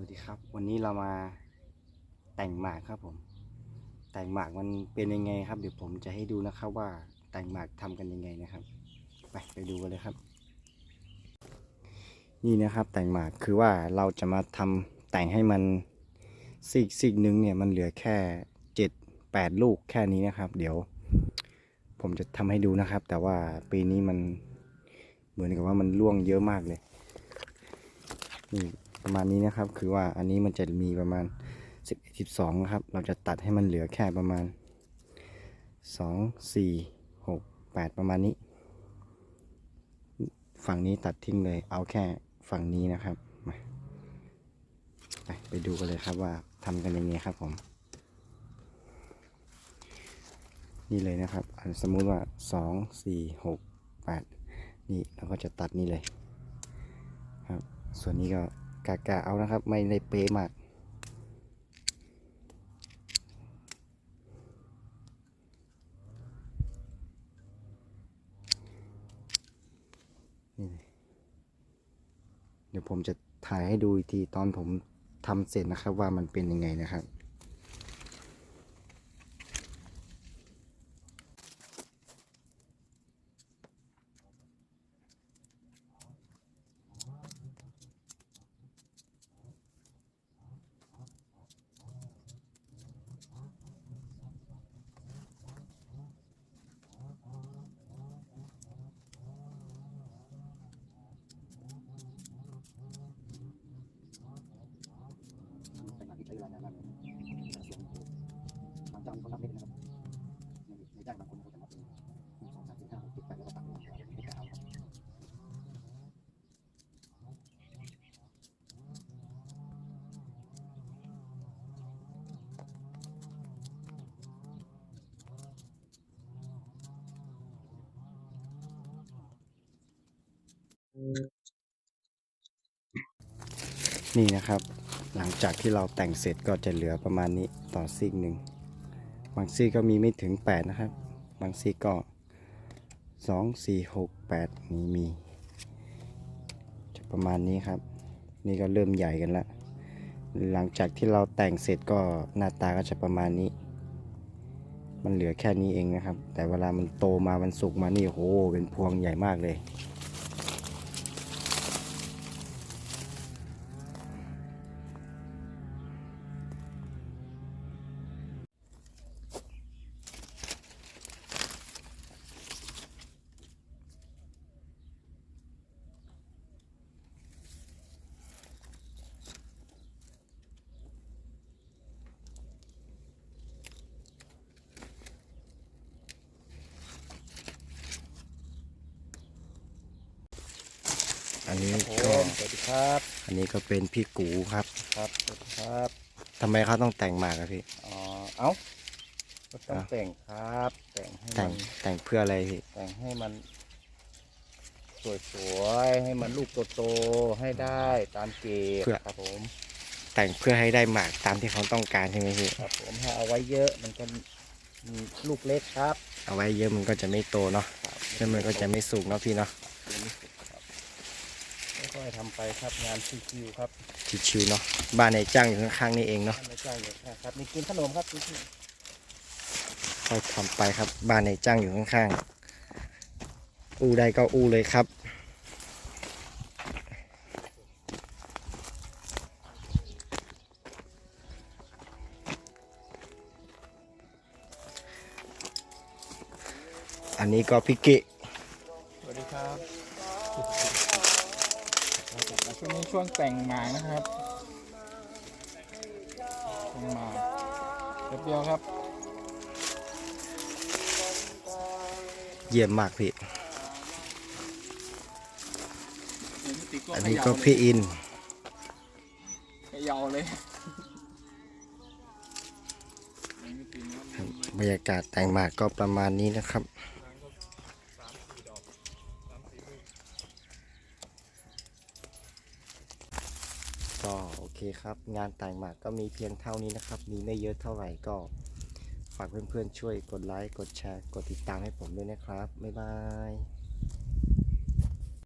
วัสดีครับ วันนี้เรามาแต่งหมากครับผม แต่งหมากมันเป็นยังไงครับ เดี๋ยวผมจะให้ดูนะครับว่าแต่งหมากทำกันยังไงนะครับ ไปไปดูกันเลยครับ นี่นะครับแต่งหมากคือว่าเราจะมาทำแต่งให้มันซีกซีกหนึงเนี่ยมันเหลือแค่เจ็ดแปดลูกแค่นี้นะครับ เดี๋ยว ผมจะทำให้ดูนะครับ แต่ว่าปีนี้มันเหมือนกับว่ามันร่วงเยอะมากเลยนี่ ประมาณนี้นะครับ คือว่าอันนี้มันจะมีประมาณ 11 12นะครับ เราจะตัดให้มันเหลือแค่ประมาณ 2 4 6 8 ประมาณนี้ ฝั่งนี้ตัดทิ้งเลย เอาแค่ฝั่งนี้นะครับมาไปไปดูกันเลยครับว่าทำกันยังไงครับผม นี่เลยนะครับอันสมมุติว่า 2 4 6 8 นี่เราก็จะตัดนี่เลยครับ ส่วนนี้ก็ กากะเอานะครับ ไม่ในเป๊ะมากนี่เดี๋ยวผมจะถ่ายให้ดูอีกทีตอนผมทำเสร็จนะครับว่ามันเป็นยังไงนะครับ เป็นมาที่ใช้เวนบางเจ้าเขานับเม็ดนะครับในในจ้างบางคนเขาจะนับเป็นสองสามสี่ห้าหกเจ็ดแปดแล้วก็ตัดเป็นไม่แต่เอาครับนี่นะครับ หลังจากที่เราแต่งเสร็จก็จะเหลือประมาณนี้ต่อซีกหนึ่ง บางซีกก็มีไม่ถึง 8 นะครับ บางซีกก็ 2 4 6 8 นี่มี จะประมาณนี้ครับ นี่ก็เริ่มใหญ่กันแล้วหลังจากที่เราแต่งเสร็จก็หน้าตาก็จะประมาณนี้ มันเหลือแค่นี้เองนะครับ แต่เวลามันโตมามันสุกมานี่โหเป็นพวงใหญ่มากเลย อันนี้ ผก็มสวัสดีครับ อันนี้ก็เป็นพี่กูครับ ครับสวัสดีครับทำไมเขาต้องแต่งหมากอะพี่ อ๋อเอ้าก็ต้องอะแต่งครับ แต่งให้แต่มังนแต่งเพื่ออะไรพี่ แต่งให้มัน สวยๆให้มันลูกโตๆให้ได้ตามเกณฑ์ครับผมแต่งเพื่อให้ได้หมากตามที่เขาต้องการใช่ไหมพี่ ครับผมให้เอาไว้เยอะมันก็มีลูกเล็กครับเอาไว้เยอะมันก็จะไม่โตเนาะครับแล้วมันก็จะไม่สุกเนาะพี่เนาะยังไม่สุด ครับค่อยๆทำไปครับงานชิวๆครับชิวๆเนาะบ้านในจ้างอยู่ข้างๆนี่เองเนาะไม่ใช่เลยครับมีกินขนมครับชิวค่อยทำไปครับบ้านในจ้างอยู่ข้างๆอู้ได้ก็อู้เลยครับอันนี้ก็พิกิ สวัสดีครับ ช่วงนี้ช่วงแต่งหมากนะครับแต่งหมากเรียบเดียวครับ เยี่ยมมากพี่ อันนี้ก็พี่อินเขยาวเลยบรรยากาศแต่งหมากก็ประมาณนี้นะครับ ก็โอเคครับ งานแต่งหมากก็มีเพียงเท่านี้นะครับ มีไม่เยอะเท่าไหร่ก็ ฝากเพื่อนๆช่วยกดไลค์ กดแชร์ กดติดตามให้ผมด้วยนะครับ บ๊ายบาย